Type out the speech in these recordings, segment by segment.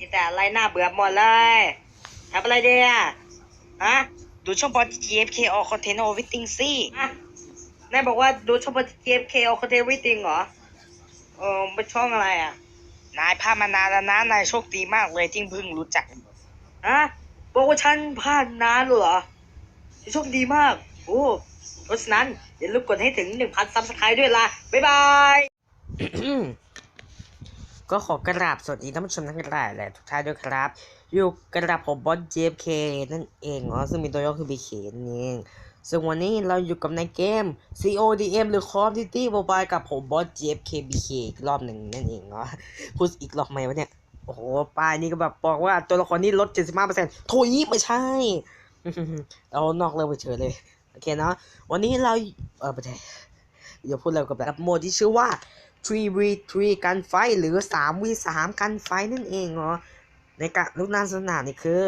มีแต่อะไรน่าเบื่อหมดเลยทำอะไรดีอะฮะ ดูช่องบอล GFK or content or everything สิฮะนายบอกว่าดูช่องบอล GFK or content everything เหรอ เออเป็นช่องอะไรอะ นายพลาดมานานแล้วนะ นายโชคดีมากเลยที่เพิ่งรู้จัก ฮะ บอกว่าฉันพลาดนานเหรอ โชคดีมาก โอ้เพราะฉะนั้นอย่าลืมกดให้ถึง 1,000ซับสไครต์ด้วยล่ะ บ๊ายบาย ก็ขอกราบสวัสดีท่านผู้ชมทั้งหลายแหละทุกท่านด้วยครับ อยู่กระผมบอส JFK นั่นเองเนาะซึ่งมีตัวย่อคือ BK นั่นเองซึ่งวันนี้เราอยู่กับในเกม CODM หรือ Call of Duty Mobile กับผมบอส JFK BK อีกรอบหนึ่งนั่นเองเนาะพูดอีกรอบไหมวะเนี่ย โอ้โหป้ายนี้ก็แบบบอกว่าตัวละครนี้ลด 75%โถยไม่ใช่เรานอกเรื่องไปเฉยเลย โอเคเนาะวันนี้เราเออไม่ใช่เดี๋ยวพูดเร็วกับแบบโหมดที่ชื่อว่า 3v3 กันไฟหรือ 3v3 กันไฟนั่นเองเนาะในการลูกน้าสนามนี่คือ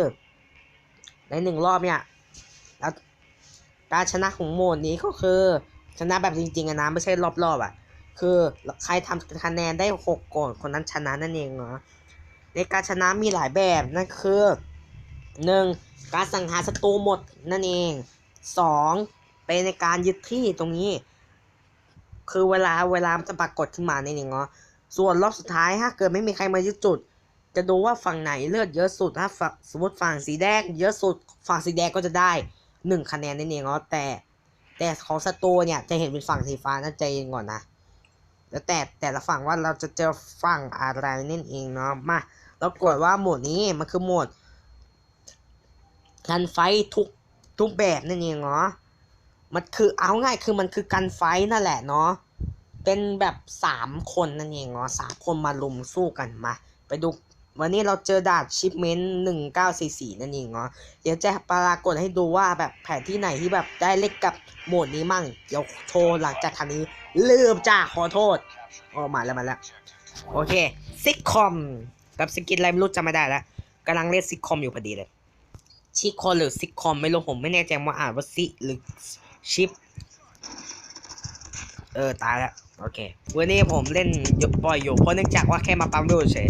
ในหนึ่งรอบเนี่ยแล้วการชนะของโหมดนี้ก็คือ ชนะแบบจริงๆอะนะไม่ใช่รอบๆอะ คือใครทำคะแนนได้หกก่อนคนนั้นชนะนั่นเองเนาะในการชนะมีหลายแบบนั่นคือหนึ่งการสังหารศัตรูหมดนั่นเองสองเป็นในการยึดที่ตรงนี้ คือเวลาเวลามันจะปรากฏขึ้นมาในนี้เนาะส่วนรอบสุดท้ายถ้าเกิดไม่มีใครมายึดจุด จะดูว่าฝั่งไหนเลือดเยอะสุดถ้าฝั่งสมมติฝั่งสีแดงเยอะสุดฝั่งสีแดงก็จะได้หนึ่งคะแนนนั่นเองเนาะแต่ แต่ของศัตรูเนี่ยจะเห็นเป็นฝั่งสีฟ้านั่นใจเย็นก่อนนะแล้วแต่แต่ละฝั่งว่าเราจะเจอฝั่งอะไรนั่นเองเนาะมาแล้วกดว่าโหมดนี้มันคือโหมดกันไฟทุกทุกแบบนั่นเองเนาะ มันคือเอาง่ายคือมันคือกันไฟนั่นแหละเนาะเป็นแบบสามคนนั่นเองเนาะสามคนมาลุมสู้กันมา ไปดูวันนี้เราเจอดาบชิปเมนต์หนึ่งเก้าสี่สี่นั่นเองเนาะเดี๋ยวจะปรากฏให้ดูว่าแบบแผนที่ไหนที่แบบได้เล่นกับโหมดนี้มั่ง เดี๋ยวโชว์หลังจากทันนี้ ลืมจ้าขอโทษโอ้มาแล้วมาแล้ว โอเคซิกคอมกับสกินอะไรไม่รู้จำไม่ได้แล้วกำลังเล่นซิกคอมอยู่พอดีเลยชิคอหรือซิกคอมไม่รู้ผมไม่แน่ใจว่าอ่านว่าซิหรือ ชิป เออ ตายแล้ว โอเค วันนี้ผมเล่นยปล่อยอยู่เพราะเนื่องจากว่าแค่มาปั๊มดูเฉย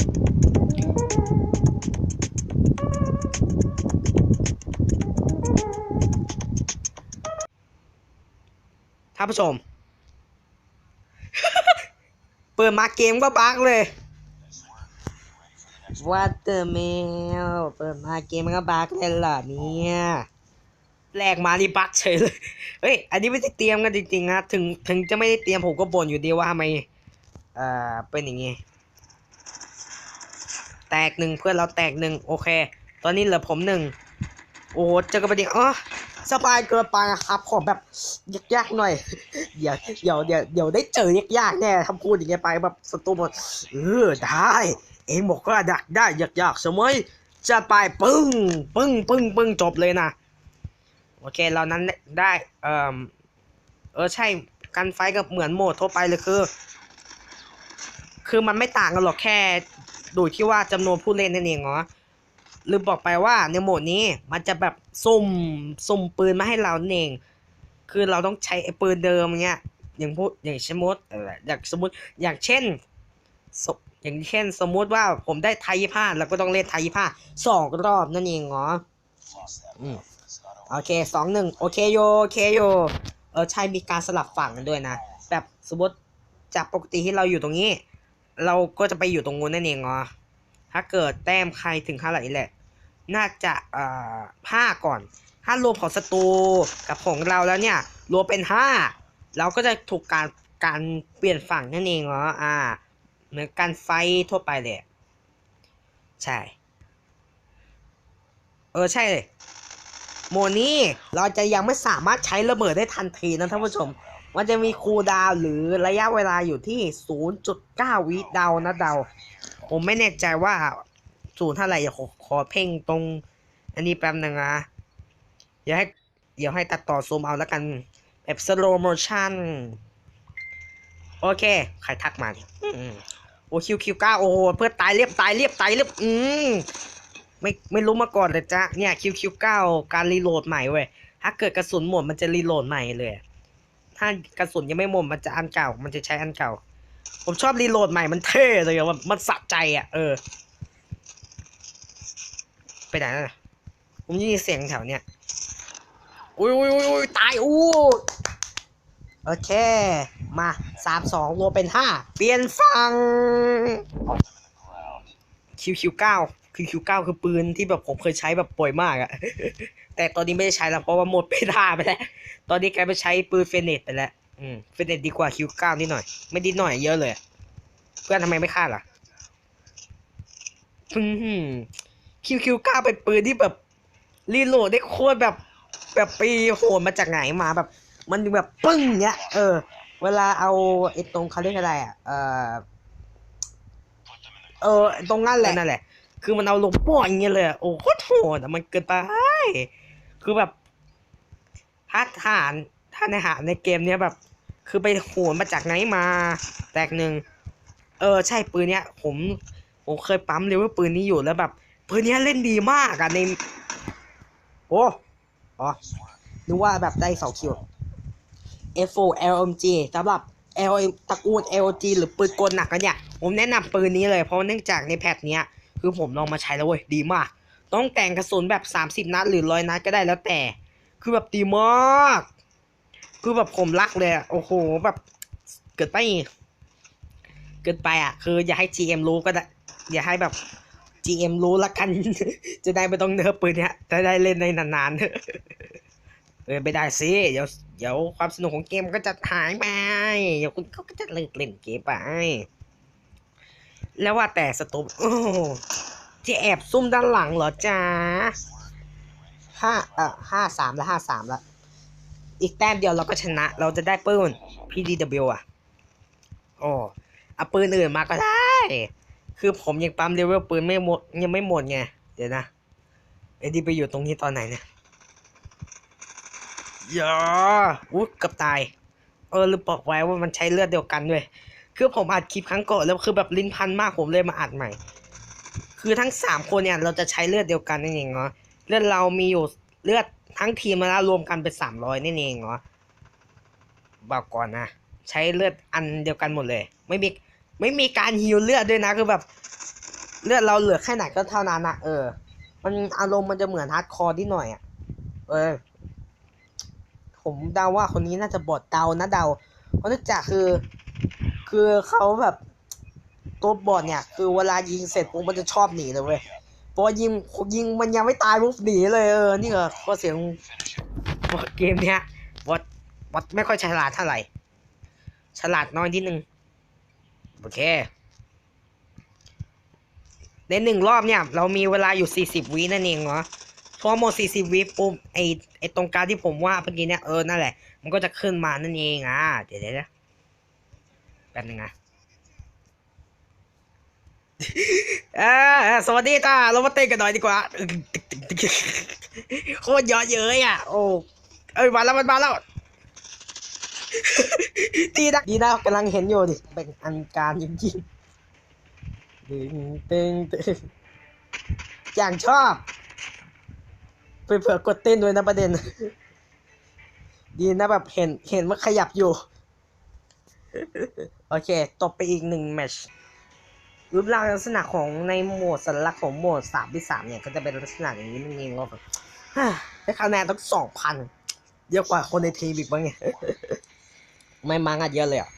ท่านผู้ชม เปิดมาเกมก็บักเลยวัตเตอร์เมลเปิดมาเกมมันก็บักเลยเหรอเนี่ย แรกมานี่บั๊กเฉยเลยเฮ้ยอันนี้ไม่ได้เตรียมกันจริงๆนะถึงถึงจะไม่ได้เตรียมผมก็บ่นอยู่ดีว่าทำไมเอ่อเป็นอย่างงี้แตกหนึ่งเพื่อนเราแตกหนึ่งโอเค ตอนนี้เหลือผมหนึ่งโอ้เจอกันประเดี๋ยอ๋อสบายเกินไปอะครับขอแบบยากๆหน่อย เดี๋ยวเดี๋ยวเดี๋ยวเดี๋ยวได้เจอยากๆแน่ถ้าพูดอย่างเงี้ยไปแบบสตูมันเออได้ เองบอกว่าดักได้ยากๆใช่ไหมจะไปปึ้งปึ้งปึ้งปึ้งจบเลยนะ โอเคเรานั้นได้เอ่อเออใช่กันไฟกับเหมือนโหมดทั่วไปเลยคือ คือมันไม่ต่างกันหรอกแค่ดูที่ว่าจำนวนผู้เล่นนั่นเองเนาะลืมบอกไปว่าในโหมดนี้มันจะแบบสุ่มสุ่มปืนมาให้เรานั่นเองคือเราต้องใช้ไอ้ปืนเดิมเงี้ยอย่างพูดอย่างสมมติเอออย่างสมมติอย่างเช่นสอย่างเช่นสมมุติว่าผมได้ไทยผ้าเราก็ต้องเล่นไทยผ้าสองรอบนั่นเองเนาะอืม โอเคสองหนึ่งโอเคโยโอเคโยเออใช่มีการสลับฝั่งกันด้วยนะ แบบสมมติจากปกติที่เราอยู่ตรงนี้ เราก็จะไปอยู่ตรงนู้นนั่นเองเหรอถ้าเกิดแต้มใครถึงเท่าไหร่แหละ น่าจะเอ่อห้าก่อน ถ้ารวมของศัตรูกับของเราแล้วเนี่ย รวมเป็นห้าเราก็จะถูกการการเปลี่ยนฝั่งนั่นเองเหรออ่า เหมือนการไฟทั่วไปเลย ใช่ เออใช่เลย โมนี้เราจะยังไม่สามารถใช้ระเบิดได้ทันทีนะท่านผู้ชม มันจะมีคูดาวหรือระยะเวลาอยู่ที่ 0.9 วิเดานะเดาผมไม่แน่ใจว่าศูนย์เท่าไหร่ขอขอเพ่งตรง อันนี้แป๊บนึงนะเดี๋ยวให้เดี๋ยวให้ตัดต่อซูมเอาแล้วกัน แบบสโลโมชั่น โอเค ใครทักมาเนี่ยอืมโอคิวคิวเก้าโอ้โหเพื่อตายเรียบตายเรียบตายเรียบ อืม ไม่ไม่รู้มาก่อนเลยจ้ะเนี่ยคิวคิวเก้าการรีโหลดใหม่เว้ยถ้าเกิดกระสุนหมดมันจะรีโหลดใหม่เลย ถ้ากระสุนยังไม่หมดมันจะอันเก่า มันจะใช้อันเก่า ผมชอบรีโหลดใหม่มันเท่เลยอะมันมันสะใจอะเออ ไปไหนน่ะผมยินเสียงแถวเนี้ยอุ้ยอุ้ยอุ้ยอุ้ยตายอู้โอเค มาสามสองรวมเป็นห้าเปลี่ยนฝั่งคิวคิวเก้า คิวคิวเก้าคือปืนที่แบบผมเคยใช้แบบป่วยมากอะแต่ตอนนี้ไม่ได้ใช้แล้วเพราะว่าหมดไปท่าไปแล้ว ตอนนี้กลายไปใช้ปืนเฟเนตไปแล้ว อืม เฟเนตดีกว่าคิวเก้านิดหน่อย ไม่ดีหน่อยเยอะเลย เพื่อนทำไมไม่ฆ่าล่ะอืมคิวคิวเก้าเป็นปืนที่แบบรีโหลดได้โคตรแบบแบบปีโหนมาจากไหนมาแบบ มันแบบปึ้งเนี้ย เออ เวลาเอาไอ้ตรงเขาเรียกอะไรอะ เออเออตรงนั้นแหละนั่นแหละ คือมันเอาลงป้ออย่างเงี้ยเลยโอ้โคตรโหดมันเกินไป คือแบบถ้าทหารถ้าในหารในเกมเนี้ยแบบ คือไปโหนมาจากไหนมา แตกหนึ่งเออใช่ปืนเนี้ย ผมผมเคยปั๊มเลยว่าปืนนี้อยู่แล้วแบบปืนเนี้ยเล่นดีมากอะในโอ้อ๋อนึกว่าแบบได้สองคิว F4 LMG สำหรับ l ตระกูล LG หรือปืนกลหนักกันเนี่ย ผมแนะนำปืนนี้เลยเพราะเนื่องจากในแพทเนี้ย คือผมลองมาใช้แล้วเว้ยดีมาก ต้องแต่งกระสุนแบบ 30 นัดหรือร้อยนัดก็ได้แล้วแต่ คือแบบดีมาก คือแบบผมรักเลยอะโอ้โหแบบเกิดไป เกินไปอะ คืออย่าให้ GM รู้ก็ได้ อย่าให้แบบ GM รู้ละกัน จะได้ไม่ต้องเนิร์ฟปืนเนี้ยจะได้เล่นในนานๆเออไม่ได้สิเดี๋ยวเดี๋ยวความสนุกของเกมก็จะหายไปเดี๋ยวคุณก็จะเลิกเล่นเกมไป แล้วว่าแต่สตูโอ้จะแอบซุ่มด้านหลังเหรอจ๊ะห้าเอ่อห้าสามแล้วห้าสามแล้ว อีกแต้มเดียวเราก็ชนะ เราจะได้ปืน PDW อะโอ้เอาปืนอื่นมาก็ได้ คือผมยังปั๊มเลเวลปืนไม่หมดยังไม่หมดไง เดี๋ยวนะไอ้ดีไปอยู่ตรงนี้ตอนไหนเนี่ยอย่าอุ๊ยกับตาย เออลืมบอกไว้ว่ามันใช้เลือดเดียวกันด้วย คือผมอัดคลิปครั้งก่อนแล้วคือแบบลิ้นพันมากผมเลยมาอัดใหม่ คือทั้งสามคนเนี่ยเราจะใช้เลือดเดียวกันนั่นเองเนาะเลือดเรามีอยู่เลือดทั้งทีมแล้วรวมกันเป็นสามร้อยนั่นเองเนาะบอกก่อนนะใช้เลือดอันเดียวกันหมดเลย ไม่มีไม่มีการฮิวเลือดด้วยนะคือแบบเลือดเราเหลือแค่ไหนก็เท่านั้นนะเออ มันอารมณ์มันจะเหมือนฮาร์ดคอร์นิดหน่อยอะเออ ผมเดาว่าคนนี้น่าจะบอดเดานะเดาเพราะเนื่จากคือ คือเขาแบบตัวบอดเนี่ย คือเวลายิงเสร็จปุ๊บมันจะชอบหนีเลยเว้ยพราะว่ายิงยิงมันยังไม่ตายปุ๊บหนีเลยเออนี่ก็ข้อเสียงเกมเนี้ยบอดบอดไม่ค่อยฉลาดเท่าไหร่ ฉลาดน้อยนิดนึงโอเคในหนึ่งรอบเนี่ย เรามีเวลาอยู่ 40 วินั่นเองเนาะพอหมด 40 วิปุ๊บไอไอตรงกลารที่ผมว่าเมื่อกี้เนี่ยเออนั่นแหละ มันก็จะขึ้นมานั่นเองอะเดี๋ยวเดี๋ยว ป๊บนึงนะอ่าสวัสดีจ้าเรามาเต้นกันหน่อยดีกว่าโคตรเยอะเย้ยอะ โอ้เอ้ยมาแล้วมันมาแล้วดีนะดีนะกำลังเห็นอยู่ดิเป็นอันการจริงๆตึงตึงตึงอย่างชอบเผื่อกดเต้นด้วยนะประเด็น ดีนะแบบเห็นเห็นว่าขยับอยู่ โอเคตบไปอีกหนึ่งแมชรูปร่างลักษณะของในโหมดสัญลักษณ์ของโหมดสามที่สามเนี่ย ก็จะเป็นลักษณะอย่างนี้นั่นเองว่าแบบได้คะแนนตั้งสองพันเยอะกว่าคนในทีมอีกบ้างไงไม่มังอะเยอะเลยอะ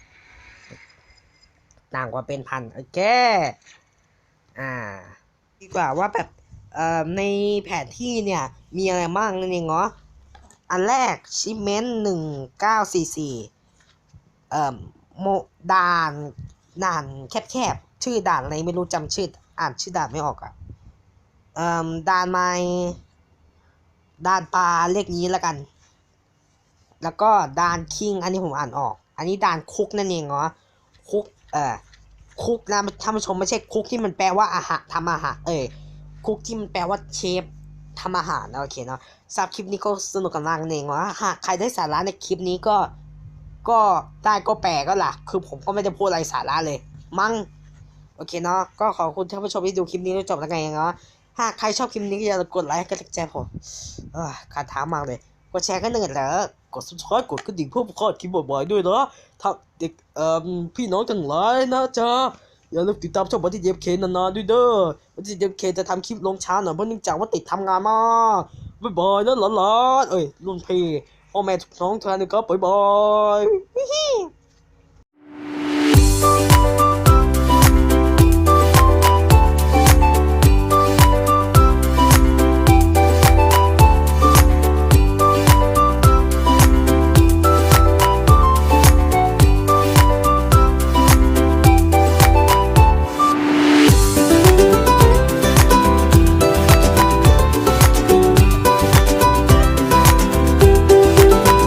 ต่างกว่าเป็นพันโอเคอ่า ดีกว่าว่าแบบเอ่อในแผนที่เนี่ย มีอะไรบ้างนั่นเองเนาะอันแรกชิเมนหนึ่งเก้าสี่สี่เอ่อ โมด่านด่านแคบๆชื่อด่านอะไรไม่รู้จำชื่ออ่านชื่อด่านไม่ออกอะ่ะเอ่อด่านไม้ด่านปลาเลขนี้แล้วกัน แล้วก็ด่านคิงอันนี้ผมอ่านออก อันนี้ด่านคุกนั่นเองเนาะคุกเอ่อคุกนะท่านผู้ชมไม่ใช่คุกที่มันแปลว่าอาหารทำอาหารเอ้ยคุกที่มันแปลว่าเชฟทำอาหารนะโอเคเนาะสำหรับคลิปนี้ก็สนุกกันมากนั่นเองว่าหากใครได้สาระในคลิปนี้ก็ ก็ได้ก็แปลก็ล่ะ คือผมก็ไม่ได้พูดอะไรสาระเลย มั้งโอเคเนาะก็ขอบคุณท่านผู้ชมที่ดูคลิปนี้จนจบแล้วไงเนาะหากใครชอบคลิปนี้ก็อย่าลืมกดไลค์กำลังใจผมขาดท้ามากเลย กดแชร์กันหนึ่งแล้วกด subscribe กดกระดิ่งเพื่อพลาดคลิปบ่อยๆด้วยเนาะถ้าเด็กเอ่อพี่น้องทั้งหลายนะจ๊ะอย่าลืมติดตามช่องบัตรเย็บเคนนานๆด้วยเด้อวันที่ JFK จะทำคลิปลงช้าหน่อยเพราะเนื่องจากว่าติดทำงานมากบ๊ายบายนะหลานๆเอ้ยรุ่นพี่ On met plank aan de kap. Bye bye.